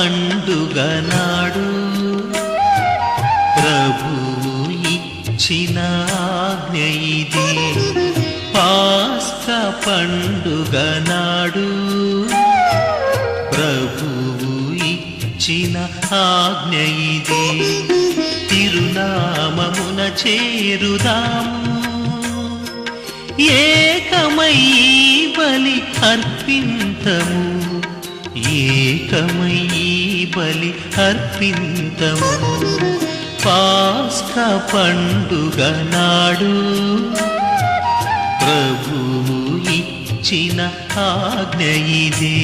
పాస్క పండుగ నాడు ప్రభువు ఇచ్చిన ఆజ్ఞ ఇది. పాస్క పండుగ నాడు ప్రభువు ఇచ్చిన ఆజ్ఞ ఇది. తిరునామమున చేరుదాము. ఏకమై బలి అర్పింతము. ఏకమై బలి అర్పింతము. పాస్క పండుగ నాడు ప్రభువు ఇచ్చిన ఆజ్ఞ ఇదే.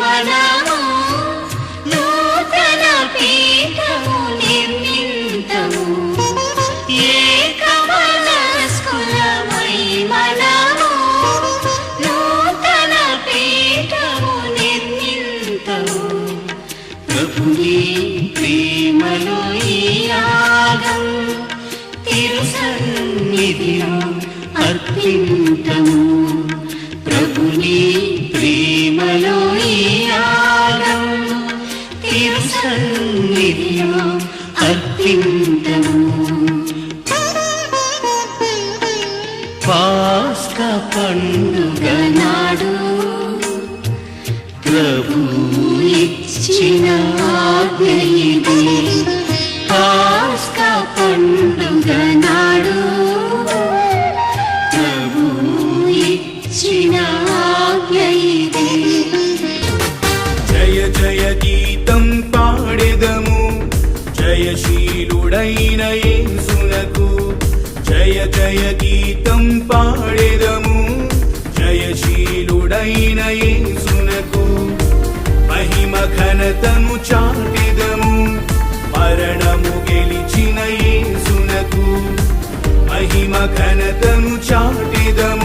மன తిరుసన్నిధిలో అర్పింతము పాస్క పండు జయ గీతం పాడెదము. జయశీలుడైన యేసునకు మహిమ ఘనతను చాటెదము. మరణము గెలిచిన యేసునకు మహిమ ఘనతను చాటెదము.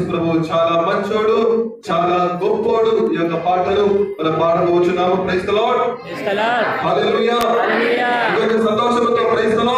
ప్రభు చాలా మంచోడు చాలా గొప్పోడు. ఈ యొక్క పాటలు మన పాడబోచున్నాము ప్రైస్ ప్రైస్తలో సంతోషంతో ప్రైస్తలో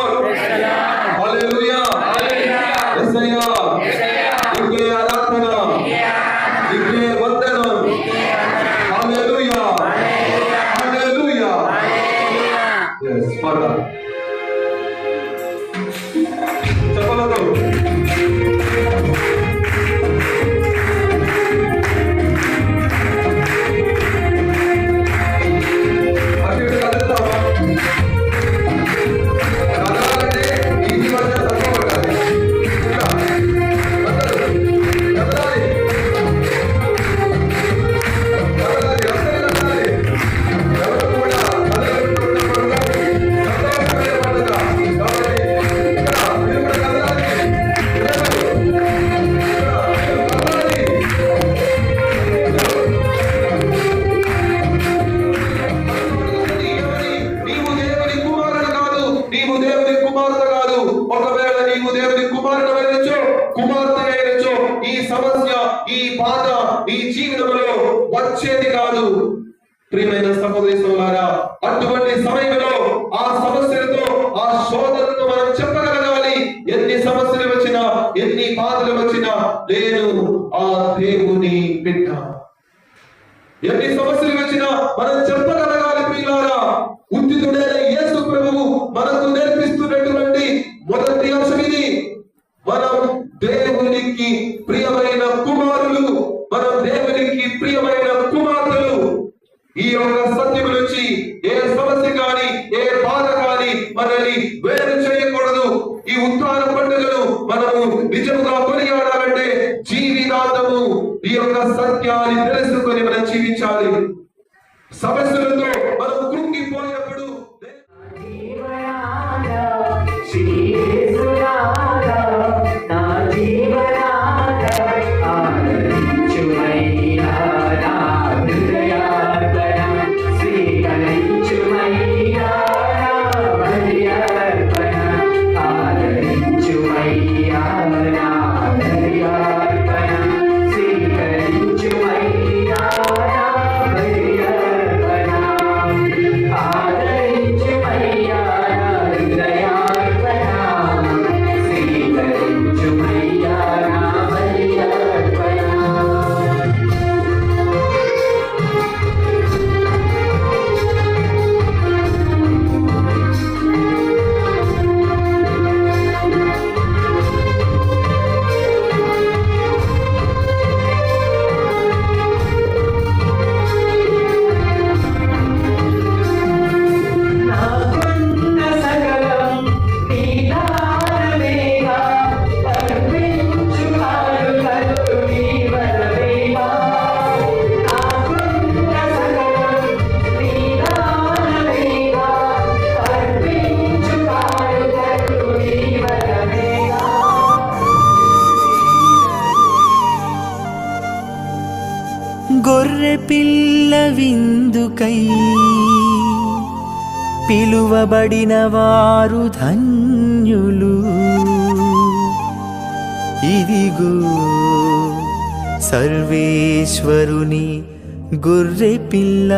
కుమార్తె ఈ సమస్య ఈ బాధ ఈ జీవితంలో వచ్చేది కాదు. ప్రియమైన సహోదరి సోదరా అటువంటి సమయంలో ఆ సమస్యలతో ఆ శోధనతో మనం చెప్పగలగాలి. ఎన్ని సమస్యలు వచ్చినా ఎన్ని బాధలు వచ్చినా నేను ఆ దేవుని బిడ్డ. ఎన్ని సమస్యలు వచ్చినా మనం చెప్పగలగాలి ప్రియులారా. ఉచితుడైన యేసు ప్రభువు మనకు పిల్ల విందుకై పిలువబడిన వారు ధన్యులు. ఇదిగో సర్వేశ్వరుని గుర్రె పిల్ల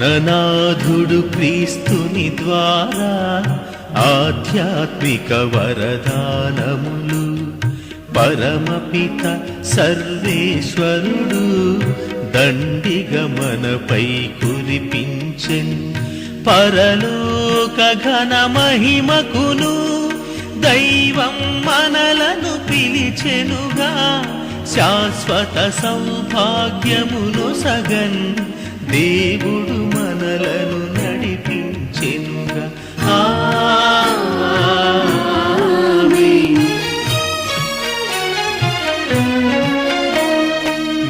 మననాథుడు క్రీస్తుని ద్వారా ఆధ్యాత్మిక వరదానములు. పరమపిత సర్వేశ్వరుడు దండిగ మనపై కురిపించెన్. పరలోక ఘన మహిమకును దైవం మనలను పిలిచెనుగా. శాశ్వత సౌభాగ్యమును సగన్ దేవుడు మనలను నడిపించెనుగా.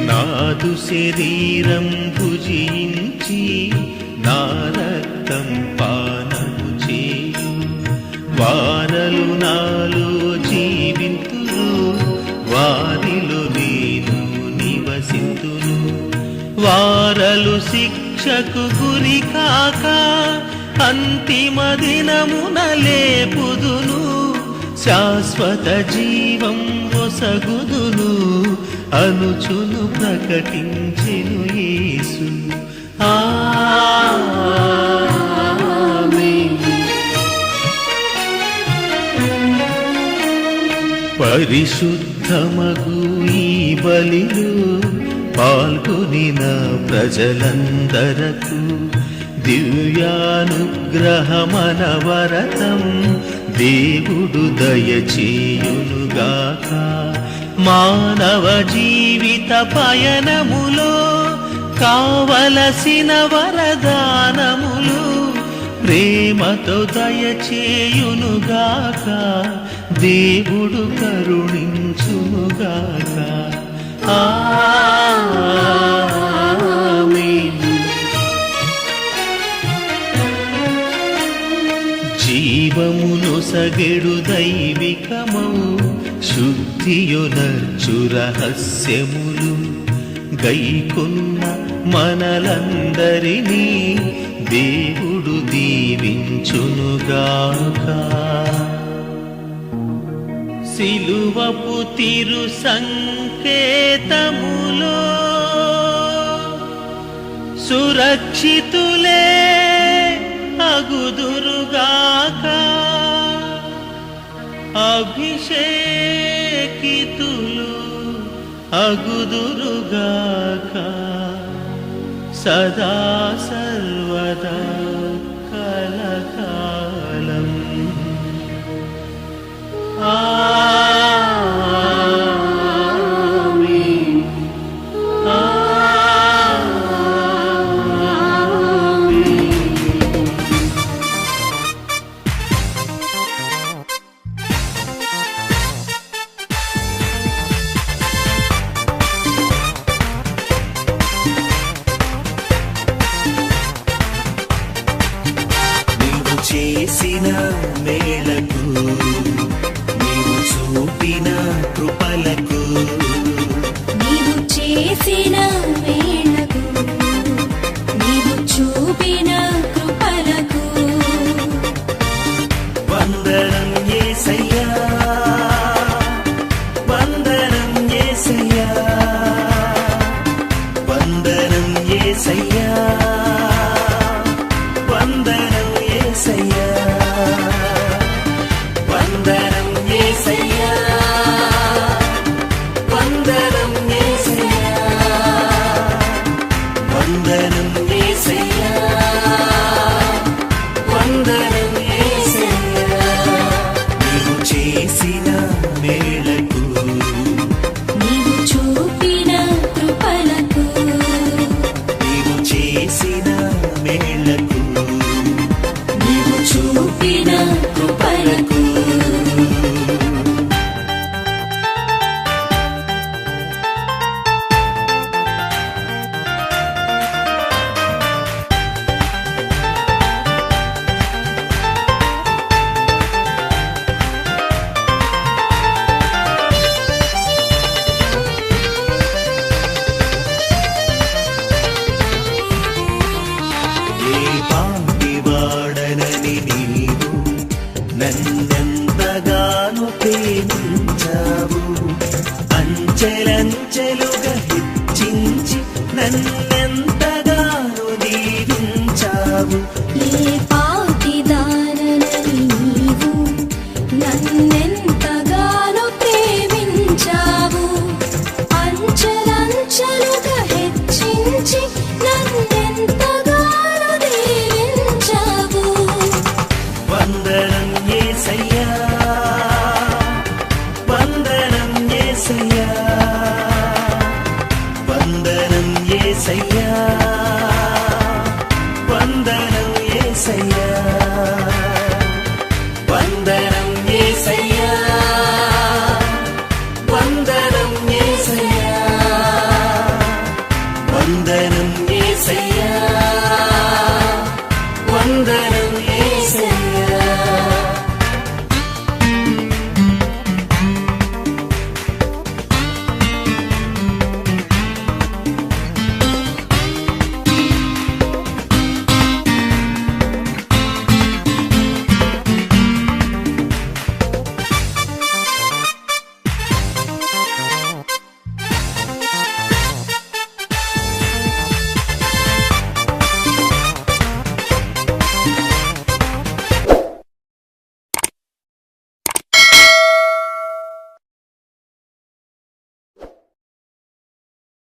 నాదు శరీరం భుజించి నా రక్తం పానము చేయు. వారలు నాలో జీవింతురు వారిలో నేను నివసింతును. వారలు శిక్షకు గురి కాక అంతిమ దినమున లేపుదును. శాశ్వత జీవం ఒసగుదును. అనుచును ప్రకటించెను యేసు. ఆ పరిశుద్ధమగు ఈ బలిలు పాల్గొనిన ప్రజలందరకు దివ్యానుగ్రహమనవరతం దేవుడు దయచేయునుగాక. మానవ జీవిత పయనములో కావలసిన వరదానములు ప్రేమతో దయచేయునుగాక. దేవుడు కరుణించునుగాక. ఆ జీవమును దైవికమౌ శుద్ధియునర్చు రహస్యములు. గైకున్న మనలందరినీ దేవుడు దీవించునుగాక సిలువపు తిరు సంకేతములో సురక్షితులే అగుదురు అభిషేకితులు అగుదురుగాక సదా సర్వదా.